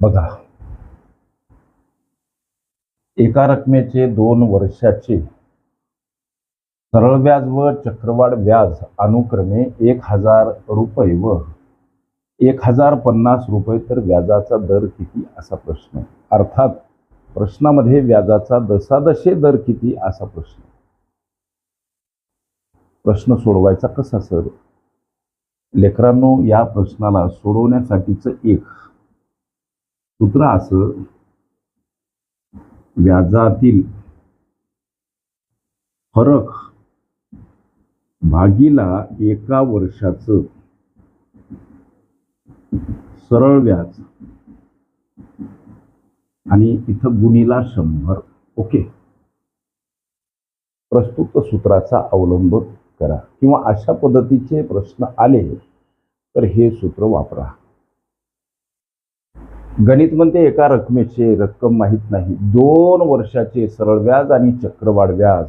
बघा. एका रकमेचे दोन वर्षाचे सरळ व्याज व चक्रवाढ व्याज अनुक्रमे एक हजार रुपये व एक हजार पन्नास रुपये तर व्याजाचा दर किती असा प्रश्न अर्थात प्रश्नामध्ये व्याजाचा दसादशे दर किती असा प्रश्न प्रश्न सोडवायचा कसा सर? लेकरांनो या प्रश्नाला सोडवण्यासाठीचं एक सूत्र असं व्याजातील फरक भागीला एका वर्षाचं सरळ व्याज आणि इथं गुणीला शंभर. ओके. प्रस्तुत सूत्राचा अवलंब करा. किंवा अशा पद्धतीचे प्रश्न आले तर हे सूत्र वापरा. गणित म्हणते एका रकमेचे रक्कम माहीत नाही. दोन वर्षाचे सरळ व्याज आणि चक्रवाढ व्याज.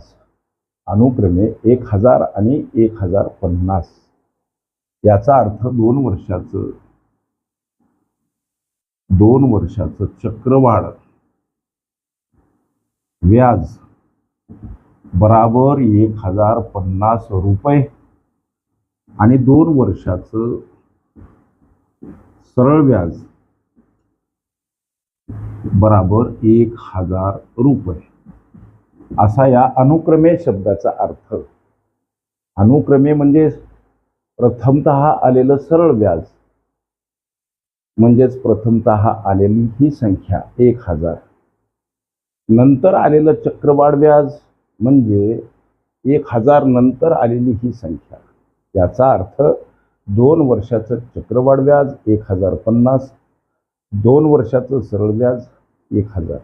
अनुक्रमे एक हजार आणि एक हजार पन्नास. याचा अर्थ दोन वर्षाचं दोन वर्षाचं चक्रवाढ व्याज बराबर एक हजार पन्नास रुपये आणि दोन वर्षाचं सरळ व्याज बराबर एक हजार रुपये. असा या अनुक्रमे शब्दाचा अर्थ. अनुक्रमे म्हणजे प्रथमत आलेलं सरळ व्याज. म्हणजेच प्रथमत आलेली ही संख्या एक हजार. नंतर आलेलं चक्रवाढ व्याज म्हणजे एक हजार नंतर आलेली ही संख्या. याचा अर्थ दोन वर्षाचं चक्रवाढ व्याज एक हजार पन्नास दोन वर्षाचं सरळ व्याज एक हजार.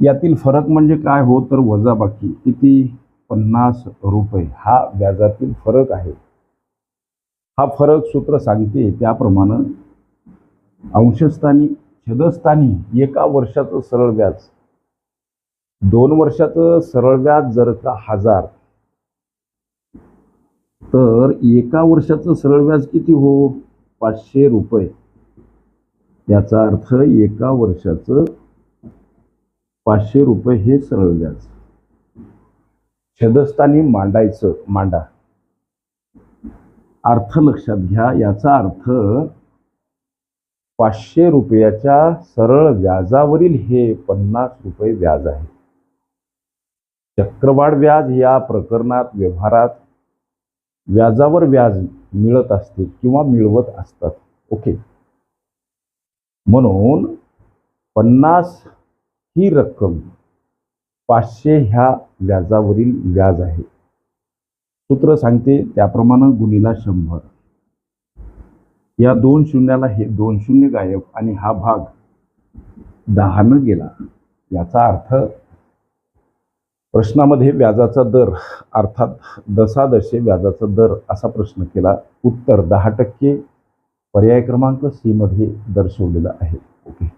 यातील फरक म्हणजे काय? हो तर वजाबाकी किती? पन्नास रुपये. हा व्याजातील फरक आहे. हा फरक सूत्र सांगते त्याप्रमाणे अंशस्थानी छदस्थानी एका वर्षाचं सरळ व्याज. दोन वर्षाचं सरळ व्याज जर का हजार तर एका वर्षाचं सरळ व्याज किती हो? पाचशे रुपये. याचा अर्थ एका वर्षाचं पाचशे रुपये हे सरळ व्याज छेदस्थानी मांडायचं मांडा. अर्थ लक्षात घ्या याचा अर्थ पाचशे रुपयाच्या सरळ व्याजावरील हे पन्नास रुपये व्याज आहे. चक्रवाढ व्याज या प्रकरणात व्यवहारात व्याजावर व्याज मिळत असते किंवा मिळवत असतात. ओके. म्हणून पन्नास ही रक्कम पाचशे ह्या व्याजावरील व्याज आहे. सूत्र सांगते त्याप्रमाणे गुणीला शंभर. या दोन शून्याला हे दोन शून्य गायब आणि हा भाग दहानं गेला. याचा अर्थ प्रश्नामध्ये व्याजाचा दर अर्थात दशादशे व्याजाचा दर असा प्रश्न केला. उत्तर दहा टक्के पर्याय क्रमांक सीमध्ये दर्शवलेला आहे. ओके